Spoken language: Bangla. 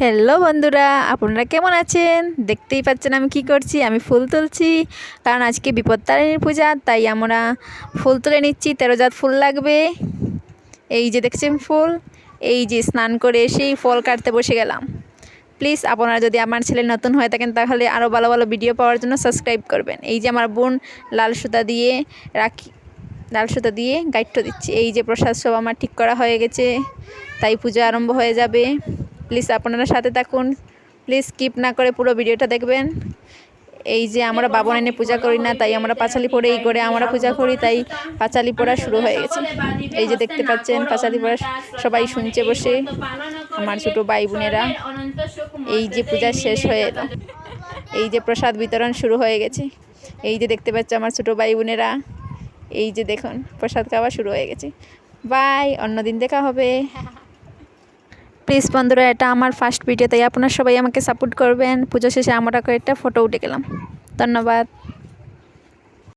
হ্যালো বন্ধুরা। আপনারা কেমন আছেন? দেখতেই পাচ্ছেন আমি কি করছি? আমি ফুল তুলছি। কারণ আজকে বিপত্তারিণীর পূজা, তাই আমরা ফুল তুলে নিচ্ছি। তেরো জাত ফুল লাগবে। এই যে দেখছেন ফুল, এই যে স্নান করে এসেই ফল কাটতে বসে গেলাম। প্লিজ আপনারা যদি আমার ছেলে নতুন হয়ে থাকেন, তাহলে আরও ভালো ভালো ভিডিও পাওয়ার জন্য সাবস্ক্রাইব করবেন। এই যে আমার বোন লাল সুতা দিয়ে রাখি, লাল সুতা দিয়ে গাইডটা দিচ্ছি। এই যে প্রসাদ সব আমার ঠিক করা হয়ে গেছে। তাই পুজো আরম্ভ হয়ে যাবে। প্লিজ আপনারা সাথে থাকুন। প্লিজ স্কিপ না করে পুরো ভিডিওটা দেখবেন। এই যে আমরা বাবন এনে পূজা করি না, তাই আমরা পাঁচালি পরে এই করে আমরা পূজা করি, তাই পাঁচালি পড়া শুরু হয়ে গেছে। এই যে দেখতে পাচ্ছেন, পাঁচালি পড়া সবাই শুনছে বসে, আমার ছোটো ভাই বোনেরা। এই যে পূজা শেষ হয়ে এলো। এই যে প্রসাদ বিতরণ শুরু হয়ে গেছে। এই যে দেখতে পাচ্ছে আমার ছোটো ভাই বোনেরা। এই যে দেখুন, প্রসাদ খাওয়া শুরু হয়ে গেছে। বাই, অন্যদিন দেখা হবে। প্লিজ বন্ধুরা, এটা আমার ফার্স্ট ভিডিও তাই আপনারা সবাই আমাকে সাপোর্ট করবেন। পুজো শেষে আমরা একটা ফটো উঠে গেলাম। ধন্যবাদ।